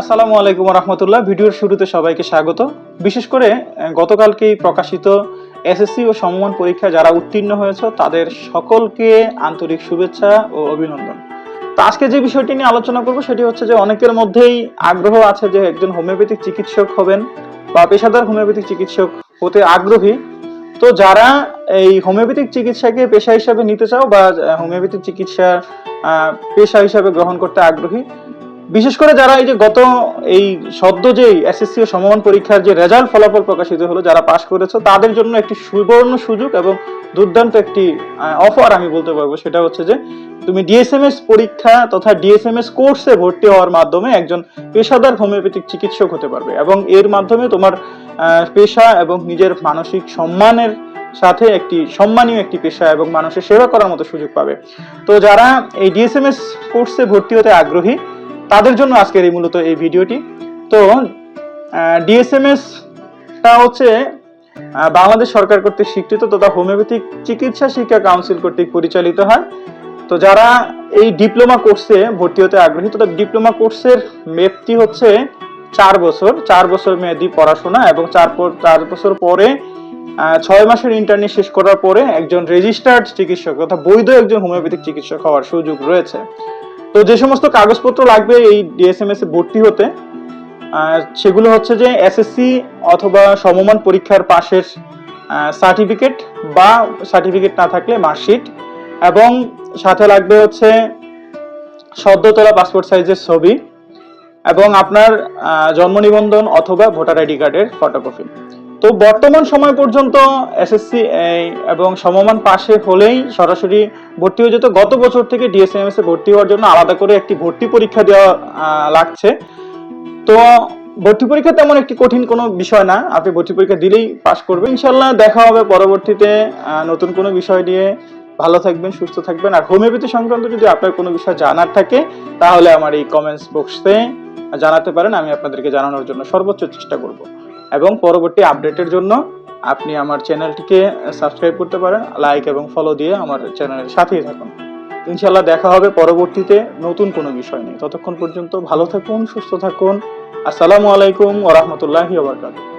আসসালামু আলাইকুম রহমতুল্লাহ ভিডিওর শুরুতে সবাইকে স্বাগত। বিশেষ করে গতকালকেই প্রকাশিত এসএসসি ও সমমান পরীক্ষা যারা উত্তীর্ণ হয়েছে, তাদের সকলকে আন্তরিক শুভেচ্ছা ও অভিনন্দন। তো আজকে যে বিষয়টি নিয়ে আলোচনা করব, সেটি হচ্ছে যে অনেকের মধ্যেই আগ্রহ আছে যে একজন হোমিওপ্যাথিক চিকিৎসক হবেন বা পেশাদার হোমিওপ্যাথিক চিকিৎসক হতে আগ্রহী। তো যারা এই হোমিওপ্যাথিক চিকিৎসাকে পেশা হিসাবে নিতে চাও বা হোমিওপ্যাথিক চিকিৎসা পেশা হিসাবে গ্রহণ করতে আগ্রহী বিশেষ করে যারা এই যে গত এই সদ্য যে এসএসসি ও সমমান পরীক্ষার যে রেজাল্ট ফলাফল প্রকাশিত হলো, যারা পাশ করেছে, তাদের জন্য একটি সুবর্ণ সুযোগ এবং দুর্দান্ত একটি অফার আমি বলতে পারব। সেটা হচ্ছে যে, তুমি ডিএসএমএস পরীক্ষা তথা ডিএসএমএস কোর্সে ভর্তি হওয়ার মাধ্যমে একজন পেশাদার হোমিওপ্যাথিক চিকিৎসক হতে পারবে এবং এর মাধ্যমে তোমার পেশা এবং নিজের মানসিক সম্মানের সাথে একটি সম্মানীয় একটি পেশা এবং মানুষের সেবা করার মতো সুযোগ পাবে। তো যারা এই ডিএসএমএস কোর্সে ভর্তি হতে আগ্রহী তাদের জন্য আজকের এই মূলত এই ভিডিওটি। তো ডিএসএমএস টা হচ্ছে বাংলাদেশ সরকার কর্তৃক স্বীকৃত তথা হোমিওপ্যাথিক চিকিৎসা শিক্ষা কাউন্সিল কর্তৃক পরিচালিত হয়। তো যারা এই ডিপ্লোমা কোর্সে ভর্তি হতে আগ্রহী তথা ডিপ্লোমা কোর্সের মেয়াদটি হচ্ছে চার বছর। চার বছর মেয়াদি পড়াশোনা এবং চার চার বছর পরে ছয় মাসের ইন্টার্নি শেষ করার পরে একজন রেজিস্টার্ড চিকিৎসক তথা বৈধ একজন হোমিওপ্যাথিক চিকিৎসক হওয়ার সুযোগ রয়েছে। তো যে সমস্ত কাগজপত্র লাগবে এই ডিএসএমএস এ ভর্তি হতে সেগুলো হচ্ছে যে এসএসসি অথবা সমমান পরীক্ষার পাশের সার্টিফিকেট বা সার্টিফিকেট না থাকলে মার্কশিট এবং সাথে লাগবে হচ্ছে সদ্য তোলা পাসপোর্ট সাইজের ছবি এবং আপনার জন্ম নিবন্ধন অথবা ভোটার আইডি কার্ডের ফটোকপি তো বর্তমান সময় পর্যন্ত এসএসসি এবং সমমান পাশে হলেই সরাসরি ভর্তি হয়ে যেত। গত বছর থেকে ডিএসএমএস এ ভর্তি হওয়ার জন্য আলাদা করে একটি ভর্তি পরীক্ষা দেওয়া লাগছে। তো ভর্তি পরীক্ষা তেমন একটি কঠিন কোনো বিষয় না। আপনি ভর্তি পরীক্ষা দিলেই পাশ করবেন। ইনশাল্লাহ দেখা হবে পরবর্তীতে। নতুন কোনো বিষয় নিয়ে ভালো থাকবেন, সুস্থ থাকবেন। আর হোমিওপ্যাথি সংক্রান্ত যদি আপনার কোনো বিষয় জানার থাকে, তাহলে আমার এই কমেন্টস বক্সে জানাতে পারেন। আমি আপনাদেরকে জানানোর জন্য সর্বোচ্চ চেষ্টা করব। এবং পরবর্তী আপডেটের জন্য আপনি আমার চ্যানেলটিকে সাবস্ক্রাইব করতে পারেন লাইক এবং ফলো দিয়ে আমার চ্যানেলের সাথেই থাকুন। ইনশাল্লাহ দেখা হবে পরবর্তীতে নতুন কোনো বিষয় নিয়ে। ততক্ষণ পর্যন্ত ভালো থাকুন, সুস্থ থাকুন। আসসালামু আলাইকুম ওরহমতুল্লাহি ওবরকাতুহ